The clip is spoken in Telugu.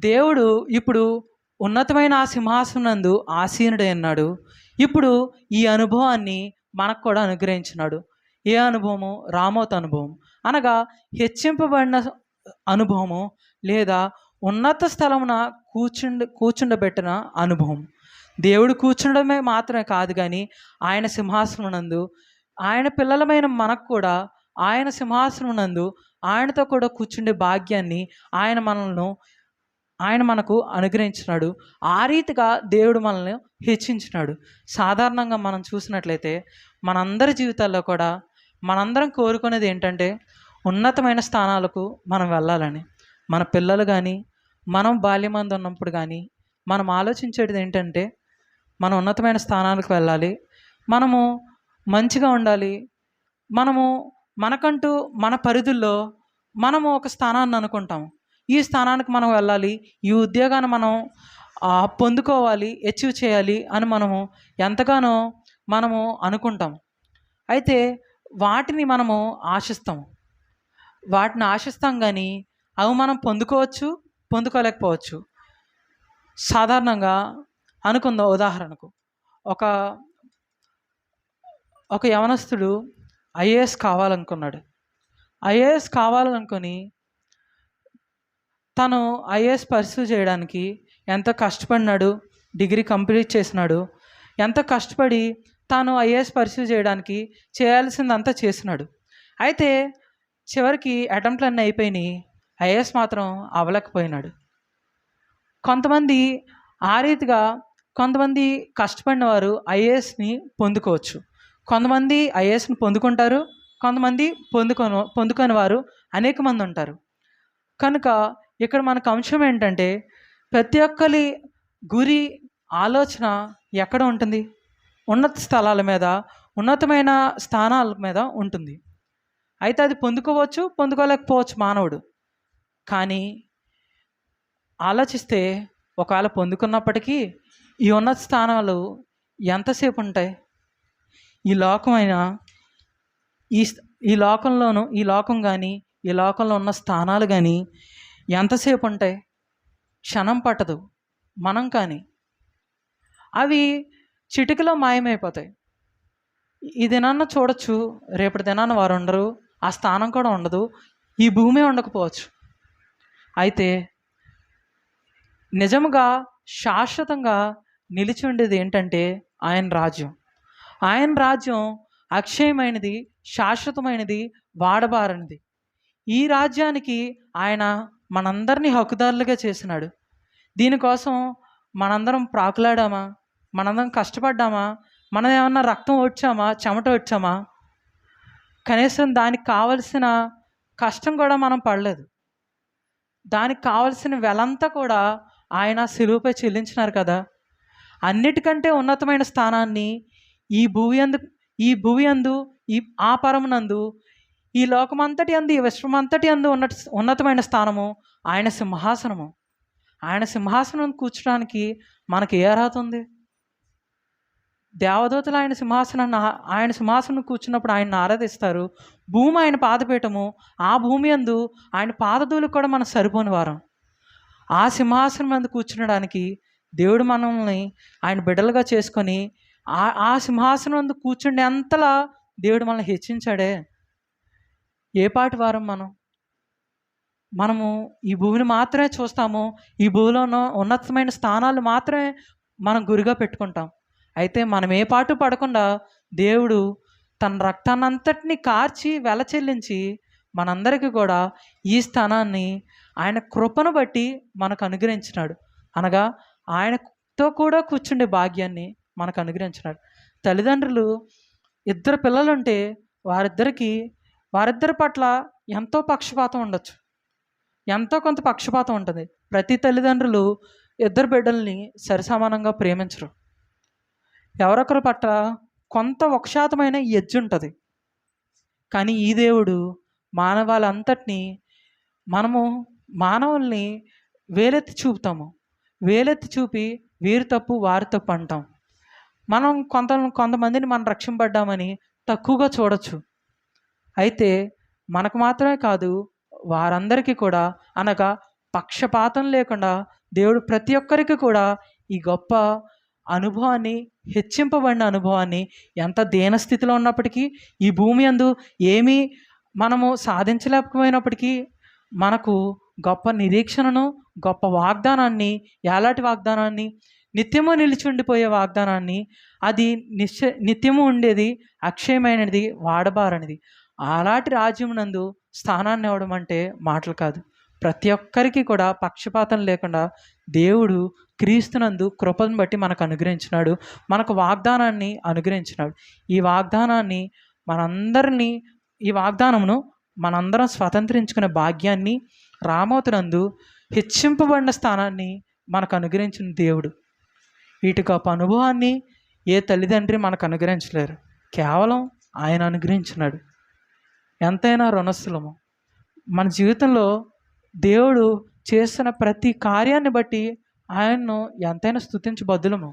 దేవుడు ఇప్పుడు ఉన్నతమైన ఆ సింహాసనందు ఆసీనుడై ఉన్నాడు. ఇప్పుడు ఈ అనుభవాన్ని మనకు కూడా అనుగ్రహించినాడు. ఏ అనుభవము? రామోత్ అనుభవం. అనగా హెచ్చింపబడిన అనుభవము లేదా ఉన్నత స్థలమున కూర్చుండ కూర్చుండబెట్టిన అనుభవం. దేవుడు కూర్చుండడమే మాత్రమే కాదు కానీ ఆయన సింహాసనం నందు ఆయన పిల్లలమైన మనకు కూడా ఆయన సింహాసనం నందు ఆయనతో కూడా కూర్చుండే భాగ్యాన్ని ఆయన మనల్ని ఆయన మనకు అనుగ్రహించినాడు. ఆ రీతిగా దేవుడు మనల్ని హెచ్చించినాడు. సాధారణంగా మనం చూసినట్లయితే మనందరి జీవితాల్లో కూడా మనందరం కోరుకునేది ఏంటంటే ఉన్నతమైన స్థానాలకు మనం వెళ్ళాలని. మన పిల్లలు కానీ మనం బాల్యమంది ఉన్నప్పుడు కానీ మనం ఆలోచించేది ఏంటంటే మనం ఉన్నతమైన స్థానాలకు వెళ్ళాలి. మనము మంచిగా ఉండాలి. మనము మనకంటూ మన పరిధుల్లో మనము ఒక స్థానాన్ని అనుకుంటాం. ఈ స్థానానికి మనం వెళ్ళాలి. ఈ ఉద్యోగాన్ని మనం పొందుకోవాలి అచీవ్ చేయాలి అని మనము ఎంతగానో మనము అనుకుంటాం. అయితే వాటిని మనము ఆశిస్తాం. వాటిని ఆశిస్తాం కానీ అవి మనం పొందుకోవచ్చు పొందుకోలేకపోవచ్చు. సాధారణంగా అనుకుందాం ఉదాహరణకు. ఒక ఒక యవనస్తుడు ఐఏఎస్ కావాలనుకున్నాడు. ఐఏఎస్ కావాలనుకొని తను ఐఏఎస్ పర్సూ చేయడానికి ఎంత కష్టపడినాడు డిగ్రీ కంప్లీట్ చేసినాడు ఎంత కష్టపడి తాను ఐఏఎస్ పర్సూ చేయడానికి చేయాల్సిందంతా చేసినాడు. అయితే చివరికి అటెంప్ట్లు అన్నీ అయిపోయినాయి. ఐఏఎస్ మాత్రం అవ్వలేకపోయినాడు. కొంతమంది ఆ రీతిగా కొంతమంది కష్టపడిన వారు ఐఏఎస్ని పొందుకోవచ్చు. కొంతమంది ఐఏఎస్ని పొందుకుంటారు కొంతమంది పొందుకొను పొందుకొని వారు అనేక మంది ఉంటారు. కనుక ఇక్కడ మనకు అంశం ఏంటంటే ప్రతి ఒక్కరి గురి ఆలోచన ఎక్కడ ఉంటుంది? ఉన్నత స్థలాల మీద ఉన్నతమైన స్థానాల మీద ఉంటుంది. అయితే అది పొందుకోవచ్చు పొందుకోలేకపోవచ్చు మానవుడు. కానీ ఆలోచిస్తే ఒకవేళ పొందుకున్నప్పటికీ ఈ ఉన్నత స్థానాలు ఎంతసేపు ఉంటాయి? ఈ లోకమైన ఈ ఈ లోకంలోనూ ఈ లోకం కానీ ఈ లోకంలో ఉన్న స్థానాలు కానీ ఎంతసేపు ఉంటాయి క్షణం పట్టదు మనం కానీ. అవి చిటికలో మాయమైపోతాయి. ఈ దినాన్న చూడొచ్చు రేపటి దినాన్న వారు ఉండరు ఆ స్థానం కూడా ఉండదు ఈ భూమి ఉండకపోవచ్చు. అయితే నిజముగా శాశ్వతంగా నిలిచి ఉండేది ఏంటంటే ఆయన రాజ్యం. ఆయన రాజ్యం అక్షయమైనది శాశ్వతమైనది వాడబారనిది. ఈ రాజ్యానికి ఆయన మనందరినీ హక్కుదారులుగా చేసినాడు. దీనికోసం మనందరం ప్రాకులాడామా? మనందరం కష్టపడ్డామా? మనం ఏమన్నా రక్తం వచ్చామా? చెమట వచ్చామా? కనీసం దానికి కావలసిన కష్టం కూడా మనం పడలేదు. దానికి కావలసిన వెలంతా కూడా ఆయన సిలువుపై చెల్లించినారు కదా. అన్నిటికంటే ఉన్నతమైన స్థానాన్ని ఈ భూమి అందు ఈ భూమి అందు ఈ ఆ పరమునందు ఈ లోకమంతటి అందు ఈ విశ్వమంతటి అందు ఉన్న ఉన్నతమైన స్థానము ఆయన సింహాసనము. ఆయన సింహాసనం కూర్చోడానికి మనకి ఏ అర్హత ఉంది? దేవదూతలు ఆయన సింహాసనాన్ని ఆయన సింహాసనం కూర్చున్నప్పుడు ఆయన్ని ఆరాధిస్తారు. భూమి ఆయన పాదపీఠము. ఆ భూమి అందు ఆయన పాదధూలు కూడా మనం సరిపోని వారం. ఆ సింహాసనం అందు కూర్చునడానికి దేవుడు మనల్ని ఆయన బిడ్డలుగా చేసుకొని ఆ ఆ సింహాసనం అందు కూర్చుండే అంతలా దేవుడు మనల్ని హెచ్చించాడే. ఏ పాటి వారం మనం? మనము ఈ భూమిని మాత్రమే చూస్తాము. ఈ భూమిలో ఉన్న ఉన్నతమైన స్థానాలు మాత్రమే మనం గురిగా పెట్టుకుంటాం. అయితే మనం ఏ పాటు పడకుండా దేవుడు తన రక్తాన్నంతటిని కార్చి వెల చెల్లించి మనందరికీ కూడా ఈ స్థానాన్ని ఆయన కృపను బట్టి మనకు అనుగ్రహించినాడు. అనగా ఆయనతో కూడా కూర్చుండే భాగ్యాన్ని మనకు అనుగ్రహించినాడు. తల్లిదండ్రులు ఇద్దరు పిల్లలుంటే వారిద్దరికి వారిద్దరి పట్ల ఎంతో పక్షపాతం ఉండొచ్చు. ఎంతో కొంత పక్షపాతం ఉంటుంది. ప్రతి తల్లిదండ్రులు ఇద్దరు బిడ్డల్ని సరిసమానంగా ప్రేమించరు. ఎవరొకరి పట్ల కొంత ఒక శాతమైన ఎజ్జు ఉంటుంది. కానీ ఈ దేవుడు మానవాళ్ళంతటినీ మనము మానవుల్ని వేలెత్తి చూపుతాము. వేలెత్తి చూపి వీరి తప్పు వారి తప్పు అంటాం. మనం కొంత కొంతమందిని మనం రక్షింపడ్డామని తక్కువగా చూడొచ్చు. అయితే మనకు మాత్రమే కాదు వారందరికీ కూడా అనగా పక్షపాతం లేకుండా దేవుడు ప్రతి ఒక్కరికి కూడా ఈ గొప్ప అనుభవాన్ని హెచ్చింపబడిన అనుభవాన్ని ఎంత దీనస్థితిలో ఉన్నప్పటికీ ఈ భూమి అందు ఏమీ మనము సాధించలేకపోయినప్పటికీ మనకు గొప్ప నిరీక్షణను గొప్ప వాగ్దానాన్ని ఎలాంటి వాగ్దానాన్ని నిత్యము నిలిచి ఉండిపోయే వాగ్దానాన్ని అది నిశ్చ నిత్యము ఉండేది అక్షయమైనది వాడబారనిది. అలాంటి రాజ్యం నందు స్థానాన్ని ఇవ్వడం అంటే మాటలు కాదు. ప్రతి ఒక్కరికి కూడా పక్షపాతం లేకుండా దేవుడు క్రీస్తునందు కృపను బట్టి మనకు అనుగ్రహించినాడు. మనకు వాగ్దానాన్ని అనుగ్రహించినాడు. ఈ వాగ్దానాన్ని మనందరినీ ఈ వాగ్దానమును మనందరం స్వతంత్రించుకునే భాగ్యాన్ని రామోతునందు హెచ్చింపబడిన స్థానాన్ని మనకు అనుగ్రహించిన దేవుడు. వీటి గొప్ప అనుభవాన్ని ఏ తల్లిదండ్రి మనకు అనుగ్రహించలేరు. కేవలం ఆయన అనుగ్రహించినాడు. ఎంతైనా రుణస్థులము మన జీవితంలో దేవుడు చేస్తున్న ప్రతి కార్యాన్ని బట్టి ఆయన్ను ఎంతైనా స్థుతించబద్దులము